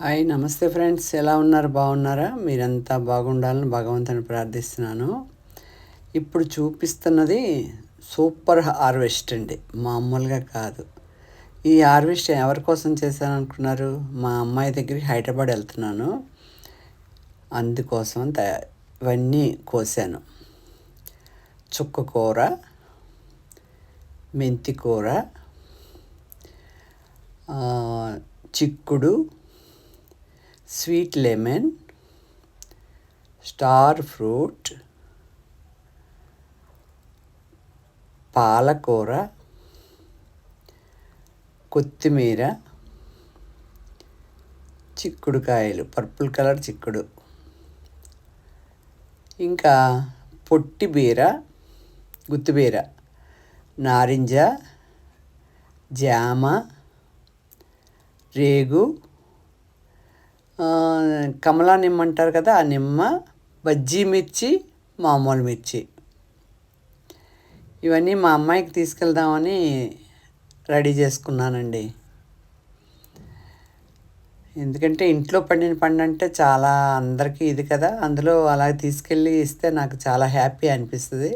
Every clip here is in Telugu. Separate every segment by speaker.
Speaker 1: హాయ్ నమస్తే ఫ్రెండ్స్. ఎలా ఉన్నారు? బాగున్నారా? మీరంతా బాగుండాలని భగవంతుని ప్రార్థిస్తున్నాను. ఇప్పుడు చూపిస్తున్నది సూపర్ హార్వెస్ట్ అండి. మామూలుగా కాదు. ఈ హార్వెస్ట్ ఎవరి కోసం చేశాను అనుకున్నారు మా అమ్మాయి దగ్గరికి హైదరాబాద్ వెళ్తున్నాను. అందుకోసం ఇవన్నీ కోసాను. చుక్క కూర మెంతి కూర చిక్కుడు స్వీట్ లెమన్ స్టార్ ఫ్రూట్ పాలకూర కొత్తిమీర చిక్కుడుకాయలు పర్పుల్ కలర్ చిక్కుడు. ఇంకా పొట్టి బీర గుత్తిబీర నారింజ జామ రేగు కమలా నిమ్మ అంటారు కదా ఆ నిమ్మ బజ్జీ మిర్చి మామూలు మిర్చి. ఇవన్నీ మా అమ్మాయికి తీసుకెళ్దామని రెడీ చేసుకున్నానండి. ఎందుకంటే ఇంట్లో పండిన పండు అంటే చాలా అందరికీ ఇది కదా అందులో అలా తీసుకెళ్ళి ఇస్తే నాకు చాలా హ్యాపీ అనిపిస్తుంది.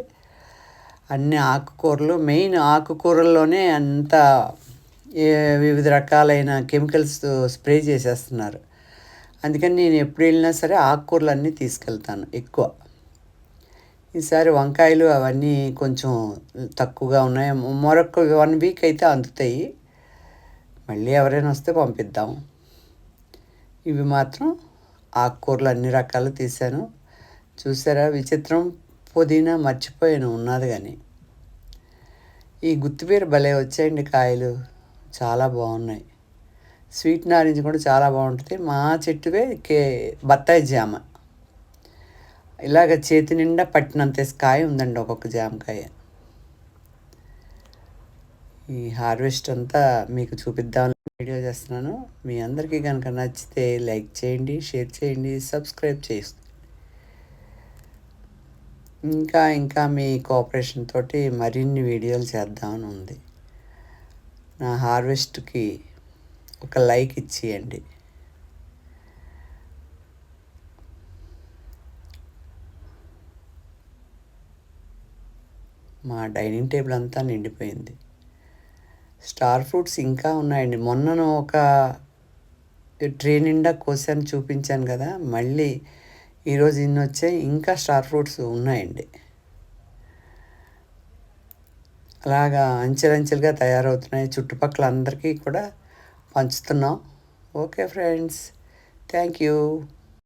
Speaker 1: అన్ని ఆకుకూరలు మెయిన్ ఆకుకూరల్లోనే అంత వివిధ రకాలైన కెమికల్స్ స్ప్రే చేసేస్తున్నారు. అందుకని నేను ఎప్పుడు వెళ్ళినా సరే ఆకుకూరలు అన్నీ తీసుకెళ్తాను ఎక్కువ. ఈసారి వంకాయలు అవన్నీ కొంచెం తక్కువగా ఉన్నాయి. మరొక వన్ వీక్ అయితే అందుతాయి. మళ్ళీ ఎవరైనా వస్తే పంపిద్దాం. ఇవి మాత్రం ఆకుకూరలు అన్ని రకాలు తీశాను. చూసారా? విచిత్రం. పుదీనా మర్చిపోయాను ఉన్నది కానీ. ఈ గుత్తిబీర భలే వచ్చాయండి కాయలు. చాలా బాగున్నాయి. స్వీట్ నారింజ కూడా చాలా బాగుంటుంది. మా చెట్టువే కే బత్తాయి జామ. ఇలాగ చేతి నిండా పట్టినంత కాయ ఉందండి ఒక్కొక్క జామకాయ. ఈ హార్వెస్ట్ అంతా మీకు చూపిద్దామని వీడియో చేస్తున్నాను. మీ అందరికీ కనుక నచ్చితే లైక్ చేయండి షేర్ చేయండి సబ్స్క్రైబ్ చేసి ఇంకా ఇంకా మీ కోఆపరేషన్ తోటి మరిన్ని వీడియోలు చేద్దామని ఉంది. నా హార్వెస్ట్కి ఒక లైక్ ఇచ్చేయండి. మా డైనింగ్ టేబుల్ అంతా నిండిపోయింది. స్టార్ ఫ్రూట్స్ ఇంకా ఉన్నాయండి. మొన్నను ఒక ట్రే నిండా కోసాను చూపించాను కదా. మళ్ళీ ఈరోజు ఇన్ని వచ్చాయి ఇంకా స్టార్ ఫ్రూట్స్ ఉన్నాయండి. అలాగా అంచెలంచెలుగా తయారవుతున్నాయి. చుట్టుపక్కల అందరికీ కూడా పంచుతున్నాం. Okay friends. Thank you.